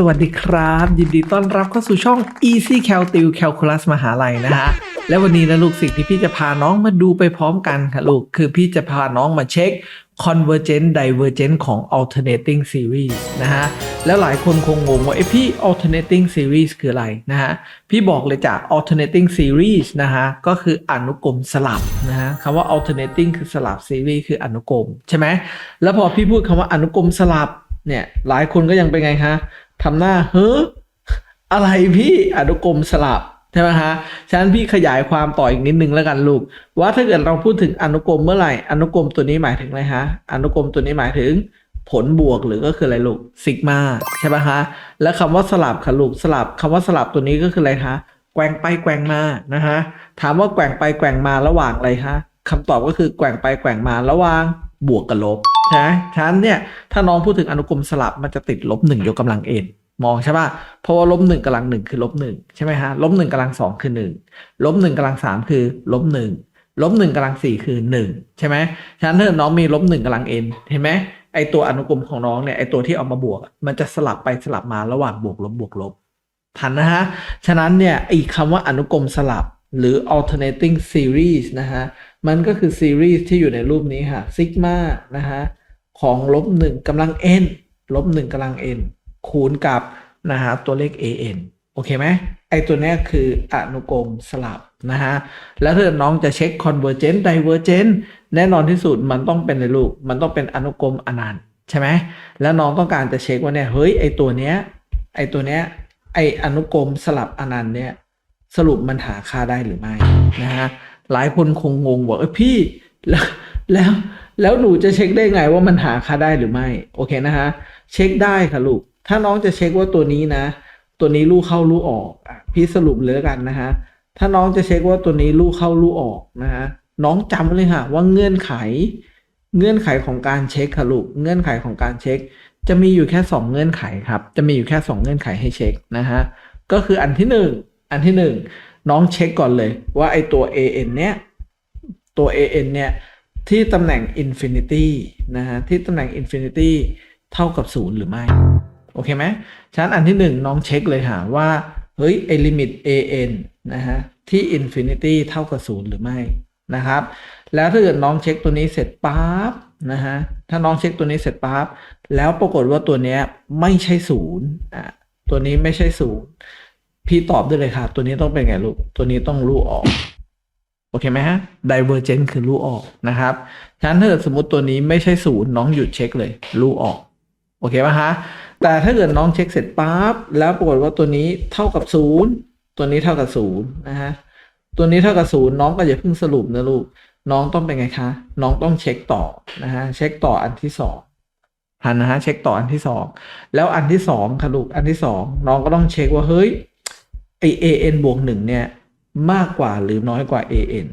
สวัสดีครับ ยินดีต้อนรับเข้าสู่ช่อง Easy Cal t i l Calculus มหาลัยนะฮะ และวันนี้นะลูกสิ่งที่พี่จะพาน้องมาดูไปพร้อมกันค่ะลูก คือพี่จะพาน้องมาเช็ค Convergent Divergent ของ Alternating Series นะฮะ แล้วหลายคนคงงงว่าไอพี่ Alternating Series คืออะไรนะฮะ พี่บอกเลยจาก Alternating Series นะฮะ ก็คืออนุกรมสลับนะฮะคำว่า Alternating คือสลับ Series คืออนุกรมใช่ไหมแล้วพอพี่พูดคำว่าอนุกรมสลับเนี่ยหลายคนก็ยังเป็นไงคะ ทำหน้าเฮ้ออะไรพี่อนุกรมสลับใช่ไหมฮะฉะนั้นพี่ขยายความต่ออีกนิดนึงแล้วกันลูก ว่าถ้าเกิดเราพูดถึงอนุกรมเมื่อไหร่อนุกรมตัวนี้หมายถึงอะไรฮะอนุกรมตัวนี้หมายถึงผลบวกหรือก็คืออะไรลูกซิกมาใช่ไหมฮะแล้วคำว่าสลับค่ะลูกสลับคำว่าสลับตัวนี้ก็คืออะไรคะแกว่งไปแกว่งมานะฮะถามว่าแกว่งไปแกว่งมาระหว่างอะไรคะคำตอบก็คือแกว่งไปแกว่งมาระหว่างบวกกับลบ ใช่ไหมฉะนั้นเนี่ยถ้าน้องพูดถึงอนุกรมสลับมันจะติดลบหนึ่งยกกำลังเอ็นมองใช่ป่ะเพราะว่าลบหนึ่งกำลังหนึ่งคือลบหนึ่งใช่ไหมฮะลบหนึ่งกำลังสองคือหนึ่งลบหนึ่งกำลังสามคือลบหนึ่งลบหนึ่งกำลังสี่คือหนึ่งใช่ไหมฉะนั้นถ้าน้องมีลบหนึ่งกำลังเอ็นเห็นไหมไอตัวอนุกรมของน้องเนี่ยไอตัวที่เอามาบวก มันจะสลับไปสลับมาระหว่างบวกลบบวกลบทันนะฮะฉะนั้นเนี่ยไอคำว่าอนุกรมสลับหรือ alternating series นะฮะมันก็คือซีรีส์ที่อยู่ในรูปนี้ค่ะซิกมานะฮะของลบหนึ่งกำลัง n ลบหนึ่งกำลัง n คูณกับนะฮะตัวเลข an โอเคไหมไอตัวเนี้ยคืออนุกรมสลับนะฮะ แล้วถ้าน้องจะเช็ค convergent divergent แน่นอนที่สุดมันต้องเป็นในลูก มันต้องเป็นอนุกรมอนันต์ใช่ไหม แล้วน้องต้องการจะเช็คว่าเนี่ย เฮ้ย ไอตัวเนี้ย ไอตัวเนี้ย ไออนุกรมสลับอนันต์เนี่ย สรุปมันหาค่าได้หรือไม่นะฮะ หลายคนคงงงบอกเอ้ยพี่แล้วแล้วแล้วหนูจะเช็คได้ไงว่ามันหาค่าได้หรือไม่ โอเคนะฮะ เช็คได้ค่ะลูก ถ้าน้องจะเช็คว่าตัวนี้นะ ตัวนี้ลูกเข้าลูกออกอพี่สรุปเลยแล้วกันนะฮะ ถ้าน้องจะเช็คว่าตัวนี้ลูกเข้าลูกออกนะฮะ น้องจำไว้เลยค่ะ ว่าเงื่อนไข เงื่อนไขของการเช็คค่ะลูก เงื่อนไขของการเช็ค จะมีอยู่แค่สองเงื่อนไขครับ จะมีอยู่แค่สองเงื่อนไขให้เช็คนะฮะ ก็คืออันที่หนึ่งอันที่ห น้องเช็คก่อนเลยว่าไอตัว an เนี้ยตัว an เนี่ยที่ตำแหน่ง infinity นะฮะที่ตำแหน่ง infinity เท่ากับศูนย์หรือไม่ โอเคไหมฉะนั้นอันที่หนึ่งน้องเช็คเลยค่ะว่า เฮ้ยไอลิมิต an นะฮะที่ infinity เท่ากับศูนย์หรือไม่นะครับ แล้วถ้าเกิดน้องเช็คตัวนี้เสร็จปั๊บนะฮะถ้าน้องเช็คตัวนี้เสร็จปั๊บแล้วปรากฏว่าตัวเนี้ยไม่ใช่ศูนย์อะตัวนี้ไม่ใช่ศูนย์ พี่ตอบได้เลยค่ะ ตัวนี้ต้องเป็นไงลูก ตัวนี้ต้องรูออก โอเคไหมฮะ divergent คือรูออกนะครับฉะนั้นถ้าเกิดสมมติตัวนี้ไม่ใช่ศูนย์น้องหยุดเช็คเลยรูออก โอเคป่ะฮะ แต่ถ้าเกิดน้องเช็คเสร็จปั๊บแล้วปรากฏว่าตัวนี้เท่ากับศูนย์ตัวนี้เท่ากับศูนย์นะฮะ ตัวนี้เท่ากับศูนย์น้องก็อย่าเพิ่งสรุปนะลูก น้องต้องเป็นไงคะ น้องต้องเช็คต่อนะฮะ เช็คต่ออันที่สองหันนะฮะ เช็คต่ออันที่สองแล้วอันที่สองค่ะลูก อันที่สองน้องก็ต้องเช็คว่าเฮ้ย ไอ an บวกหนึ่งเนี่ยมากกว่าหรือน้อยกว่า an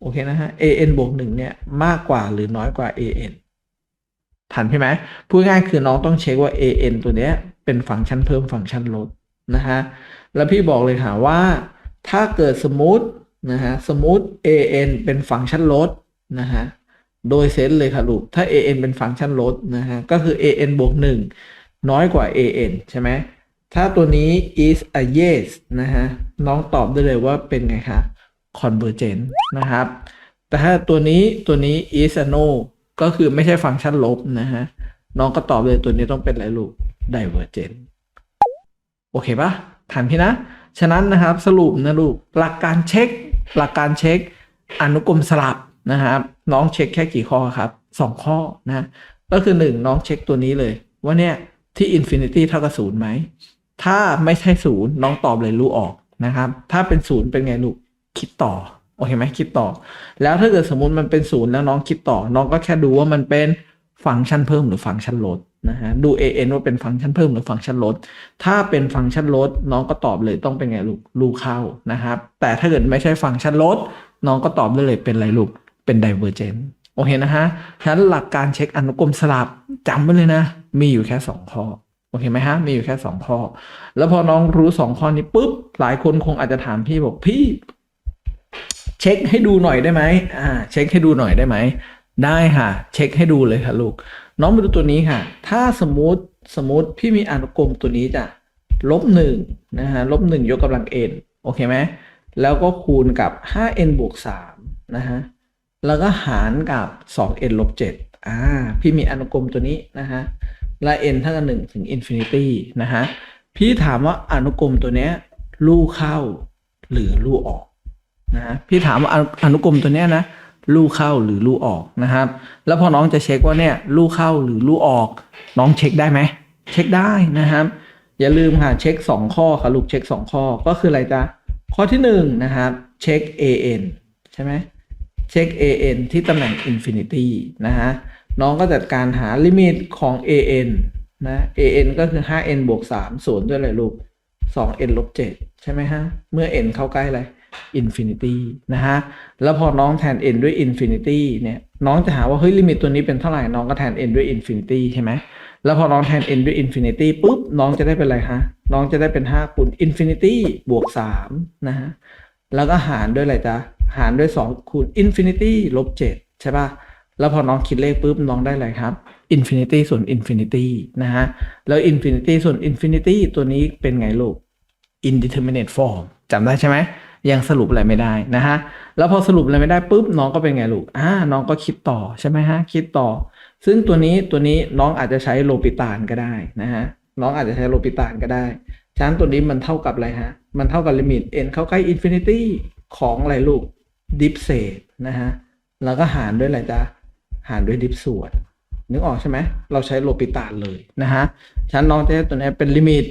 โอเคนะฮะ an บวกหนึ่งเนี่ยมากกว่าหรือน้อยกว่า an ทันใช่ไหมพูดง่ายคือน้องต้องเช็คว่า an ตัวเนี้ยเป็นฟังก์ชันเพิ่มฟังก์ชันลดนะฮะแล้วพี่บอกเลยค่ะว่า ถ้าเกิดสมมตินะฮะสมมติ an เป็นฟังก์ชันลดนะฮะโดยเซตเลยค่ะลูกถ้า an เป็นฟังก์ชันลดนะฮะก็คือ an บวกหนึ่งน้อยกว่า an ใช่ไหม ถ้าตัวนี้ is a yes นะฮะ น้องตอบได้เลยว่าเป็นไงคะ convergent นะครับ แต่ถ้าตัวนี้ตัวนี้ is a no ก็คือไม่ใช่ฟังก์ชันลบนะฮะ น้องก็ตอบเลยตัวนี้ต้องเป็นอะไรลูก divergent โอเคปะทันพี่นะ ฉะนั้นนะครับสรุปนะลูก หลักการเช็ค หลักการเช็ค อนุกรมสลับนะครับ น้องเช็คแค่กี่ข้อครับสองข้อนะ ก็คือหนึ่งน้องเช็คตัวนี้เลย ว่าเนี่ยที่ infinity เท่ากับศูนย์ไหม ถ้าไม่ใช่ศูนย์น้องตอบเลยรู้ออกนะครับ ถ้าเป็นศูนย์เป็นไงลูกคิดต่อโอเคไหมคิดต่อ แล้วถ้าเกิดสมมติมันเป็นศูนย์แล้วน้องคิดต่อ น้องก็แค่ดูว่ามันเป็นฟังก์ชันเพิ่มหรือฟังก์ชันลดนะฮะดู an ว่าเป็นฟังก์ชันเพิ่มหรือฟังก์ชันลด ถ้าเป็นฟังก์ชันลด น้องก็ตอบเลยต้องเป็นไงลูกลูกเข้านะครับ แต่ถ้าเกิดไม่ใช่ฟังก์ชันลด น้องก็ตอบได้เลยเป็นอะไรลูกเป็น divergent โอเคนะฮะฉะนั้นหลักการเช็คอนุกรมสลับจำไว้เลยนะ มีอยู่แค่สองข้อ โอเคไหมฮะ มีอยู่แค่สองข้อ แล้วพอน้องรู้สองข้อนี้ปุ๊บ หลายคนคงอาจจะถามพี่บอกพี่ เช็คให้ดูหน่อยได้ไหมอ่า เช็คให้ดูหน่อยได้ไหม ได้ค่ะ เช็คให้ดูเลยค่ะลูก น้องมาดูตัวนี้ค่ะ ถ้าสมมติสมมติพี่มีอนุกรมตัวนี้จ้ะลบหนึ่งนะฮะลบหนึ่งยกกำลัง n โอเคไหม แล้วก็คูณกับ 5n บวก3นะฮะ แล้วก็หารกับ 2n ลบ7อ่า พี่มีอนุกรมตัวนี้นะฮะ และ n เท่ากับ1ถึง infinity นะฮะ พี่ถามว่าอนุกรมตัวเนี้ยลู่เข้าหรือลู่ออกนะฮะพี่ถามว่าอนุอนุกรมตัวเนี้ยนะลู่เข้าหรือลู่ออกนะครับ แล้วพอน้องจะเช็คว่าเนี่ยลู่เข้าหรือลู่ออก น้องเช็คได้ไหมเช็คได้นะครับ อย่าลืมค่ะเช็ค 2 ข้อค่ะลูกเช็ค 2 ข้อก็คืออะไรจ๊ะข้อที่1นะครับเช็ค an ใช่ไหมเช็ค an ที่ตำแหน่ง infinity นะฮะ น้องก็จัดการหาลิมิตของ an นะ an ก็คือ 5n บวก3ส่วนด้วยอะไรลูก 2n ลบ7ใช่ไหมฮะ เมื่อ n เข้าใกล้อะไร infinity นะฮะ แล้วพอน้องแทน n ด้วย infinity เนี่ย น้องจะหาว่า เฮ้ย ลิมิตตัวนี้เป็นเท่าไหร่ น้องก็แทน n ด้วย infinity ใช่ไหม แล้วพอน้องแทน n ด้วย infinity ปุ๊บ น้องจะได้เป็นอะไรฮะ น้องจะได้เป็น5คูณ infinity บวก3นะฮะ แล้วก็หารด้วยอะไรจ๊ะ หารด้วย 2 คูณ infinity ลบ7ใช่ป่ะ แล้วพอน้องคิดเลขปุ๊บน้องได้อะไรครับ infinity ส่วน infinity นะฮะ แล้ว infinity ส่วน infinity ตัวนี้เป็นไงลูก indeterminate form จำได้ใช่ไหม ยังสรุปอะไรไม่ได้นะฮะ แล้วพอสรุปอะไรไม่ได้ปุ๊บน้องก็เป็นไงลูก อ่า น้องก็คิดต่อใช่ไหมฮะ คิดต่อ ซึ่งตัวนี้ตัวนี้น้องอาจจะใช้โลปิตานก็ได้นะฮะ น้องอาจจะใช้โลปิตานก็ได้ฉะนั้นตัวนี้มันเท่ากับอะไรฮะ มันเท่ากับลิมิต n เข้าใกล้ infinity ของอะไรลูกดิฟเศษนะฮะ แล้วก็หารด้วยอะไรจ๊ะ หารด้วยดิฟส่วนนึกออกใช่ไหม เราใช้โลปิตาเลย นะฮะฉะนั้นน้องจะได้ตัวนี้เป็นลิมิต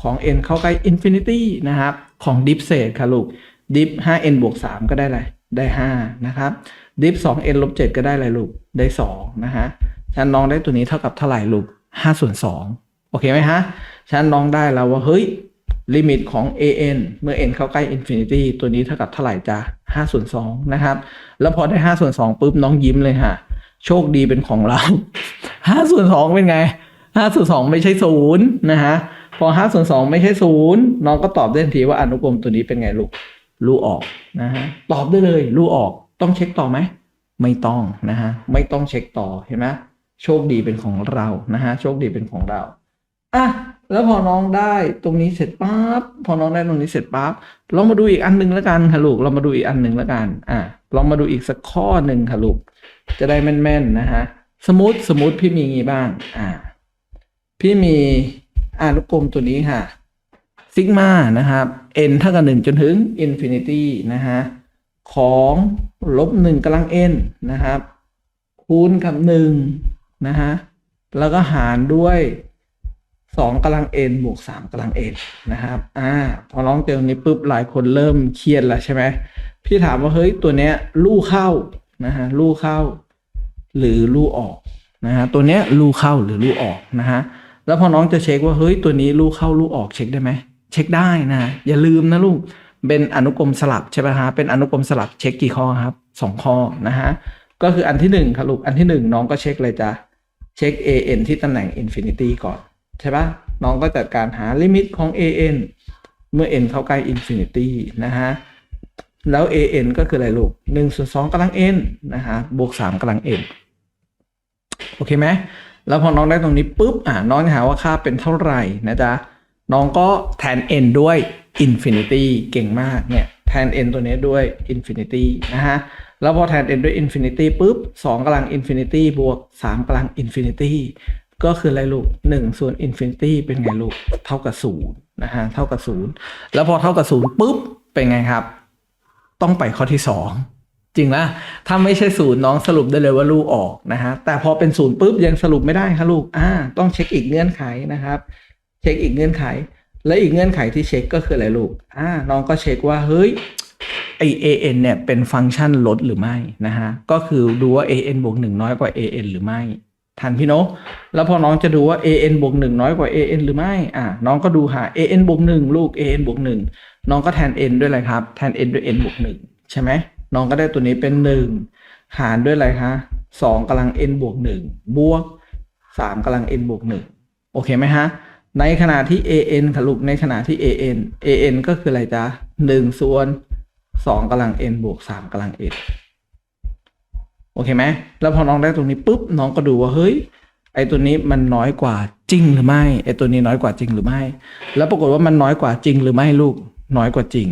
ของ n เข้าใกล้ infinity นะครับ ของดิฟเศษค่ะลูกดิฟ 5n บวก 3 ก็ได้อะไรได้ 5 นะครับดิฟ 2n ลบ 7 ก็ได้อะไรลูก ได้ 2 นะฮะฉะนั้นน้องได้ตัวนี้เท่ากับเท่าไหร่ลูก5ส่วน2โอเคไหมฮะฉะนั้นน้องได้แล้วว่าเฮ้ยลิมิตของ an เมื่อ n เข้าใกล้ infinity ตัวนี้เท่ากับเท่าไหร่จ้ะ5ส่วน2นะครับ แล้วพอได้ 5 ส่วน2ปุ๊บน้องยิ้มเลยฮะ โชคดีเป็นของเรา5ส่วน2เป็นไง5ส่วน2ไม่ใช่ศูนย์นะฮะพอ5ส่วน2ไม่ใช่ศูนย์น้องก็ตอบได้ทันทีว่าอนุกรมตัวนี้เป็นไงลูกลู่ออกนะฮะตอบได้เลยลู่ออกต้องเช็คต่อไหมไม่ต้องนะฮะไม่ต้องเช็คต่อเห็นไหมโชคดีเป็นของเรานะฮะโชคดีเป็นของเราอะแล้วพอน้องได้ตรงนี้เสร็จปั๊บพอน้องได้ตรงนี้เสร็จปั๊บลองมาดูอีกอันหนึ่งแล้วกันค่ะลูกเรามาดูอีกอันหนึ่งแล้วกันอะ ลองมาดูอีกสักข้อหนึ่งค่ะลูก จะได้แม่นๆนะฮะ สมมติสมมติพี่มีงี้บ้าง อ่า พี่มีอานุกรมตัวนี้ค่ะ ซิกมานะครับ n เท่ากับ1จนถึง infinity นะฮะ ของลบ1กำลัง n นะครับ คูณกับ1นะฮะ แล้วก็หารด้วย 2กำลัง n บวก3กำลัง n นนะครับ อ่า พอน้องเจอตรงนี้ปุ๊บหลายคนเริ่มเครียดแล้วใช่ไหมพี่ถามว่าเฮ้ยตัวเนี้ยลู่เข้านะฮะลู่เข้า หรือลู่ออกนะฮะตัวเนี้ยลู่เข้าหรือลู่ออกนะฮะแล้วพอน้องจะเช็คว่าเฮ้ยตัวนี้ลู่เข้าลู่ออกเช็คได้ไหมเช็คได้นะอย่าลืมนะลูกเป็นอนุกรมสลับใช่ไหมฮะเป็นอนุกรมสลับเช็คกี่ข้อครับสองข้อนะฮะก็คืออันที่หนึ่งครับลูกอันที่หนึ่งน้องก็เช็คเลยจ้ะเช็ค an ที่ตำแหน่ง infinity ก่อน ใช่ปะน้องก็จัดการหาลิมิตของ an เมื่อ n เข้าใกล้ infinity นะฮะ แล้ว an ก็คืออะไรลูกหนึ่งส่วนสองกำลัง n นะฮะ บวกสามกำลัง n โอเคไหม แล้วพอน้องได้ตรงนี้ปุ๊บ อ่าน้องจะหาว่าค่าเป็นเท่าไหร่นะจ๊ะ น้องก็แทน n ด้วย infinity เก่งมากเนี่ย แทน n ตัวนี้ด้วย infinity นะฮะ แล้วพอแทน n ด้วย infinity ปุ๊บ 2กำลัง infinity บวก 3กำลัง infinity ก็คืออะไรลูก1ส่วน infinity เป็นไงลูก เท่ากับ0นะฮะเท่ากับ 0 แล้วพอเท่ากับ0ปุ๊บเป็นไงครับ ต้องไปข้อที่ 2 จริงนะถ้าไม่ใช่ศูนย์น้องสรุปได้เลยว่าลูกออกนะฮะแต่พอเป็นศูนย์ปุ๊บยังสรุปไม่ได้ครับลูกอ่าต้องเช็คอีกเงื่อนไขนะครับ เช็คอีกเงื่อนไข และอีกเงื่อนไขที่เช็คก็คืออะไรลูกอ่าน้องก็เช็คว่าเฮ้ยไอ an เนี่ยเป็นฟังก์ชันลดหรือไม่นะฮะ ก็คือดูว่า an บวกหนึ่งน้อยกว่า an หรือไม่ ทันพี่โนะแล้วพอน้องจะดูว่า an บวกหนึ่งน้อยกว่า an หรือไม่อ่าน้องก็ดูหา an บวกหนึ่งลูก an บวกหนึ่งน้องก็แทน n ด้วยอะไรครับแทน n ด้วย n บวกหนึ่งใช่ไหมน้องก็ได้ตัวนี้เป็นหนึ่งหารด้วยอะไรคะสองกำลัง n บวกหนึ่งบวกสามกำลัง n บวกหนึ่งโอเคไหมฮะในขณะที่ an ค่ะลูกในขณะที่ an an ก็คืออะไรจ๊ะหนึ่งส่วนสองกำลัง n บวกสามกำลัง n เคไหมแล้วพอน้องได้ตรงนี้ปุ๊บน้องก็ดูว่าเฮ้ยไอตัวนี้มันน้อยกว่าจริงหรือไม่ไอตัวนี้น้อยกว่าจริงหรือไม่ แล้วปรากฏว่ามันน้อยกว่าจริงหรือไม่ลูกน้อยกว่าจริง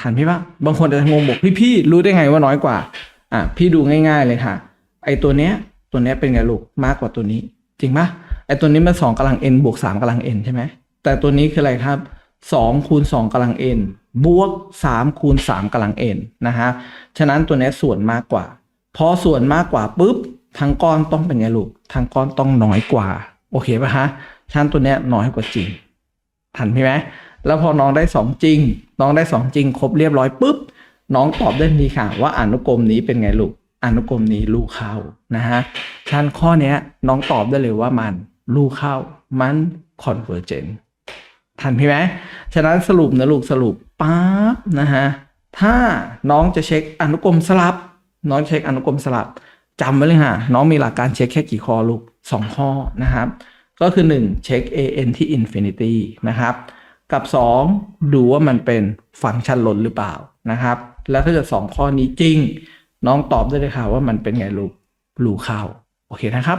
ทันพี่ปะบางคนจะงงบอกพี่พี่รู้ได้ไงว่าน้อยกว่า อะพี่ดูง่าย ๆเลยค่ะ ไอตัวเนี้ย ตัวเนี้ยเป็นไงลูกมากกว่าตัวนี้ จริงปะไอตัวนี้มันสองกำลัง n บวกสามกำลัง n ใช่ไหมแต่ตัวนี้คืออะไรครับสองคูณสองกำลัง n บวกสามคูณสามกำลัง n นะฮะฉะนั้นตัวเนี้ยส่วนมากกว่า พอส่วนมากกว่าปุ๊บทั้งก้อนต้องเป็นไงลูกทั้งก้อนต้องน้อยกว่า โอเคปะฮะฉะนั้นตัวเนี้ยน้อยกว่าจริง ทันไหมแล้วพอน้องได้สองจริง น้องได้สองจริง ครบเรียบร้อยปุ๊บน้องตอบได้ทันทีค่ะว่าอนุกรมนี้เป็นไงลูกอนุกรมนี้ลูกเข้านะฮะฉะนันข้อเนี้ยน้องตอบได้เลยว่ามันลูกเข้า มัน convergent ทันพี่ไหมฉะนั้นสรุปนะลูกสรุปปั๊บนะฮะถ้าน้องจะเช็คอนุกรมสลับ น้องเช็คอนุกรมสลับจำไว้เลยค่ะน้องมีหลักการเช็คแค่กี่ข้อลูกสองข้อนะครับ ก็คือ 1 เช็ค an ที่ infinity นะครับ กับ 2 ดูว่ามันเป็นฟังก์ชันล้นหรือเปล่านะครับ แล้วถ้าเกิดสองข้อนี้จริง น้องตอบได้เลยค่ะว่ามันเป็นไงลูกรูเข้า โอเคนะครับ